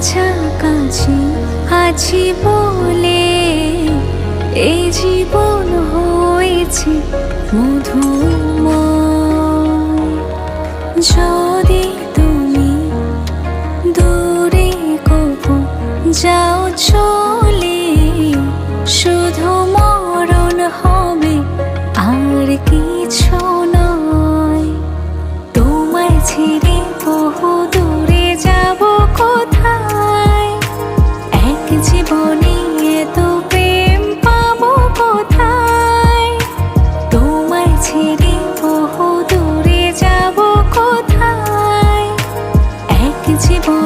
কাছাকাছি আছি বলে এই জীবন হয়েছে মধুময়। যদি তুমি দূরে কবু যাও চলে, শুধু মরণ হবে আর কিছু নয়। তোমায় ছেড়ে বহু 지 보.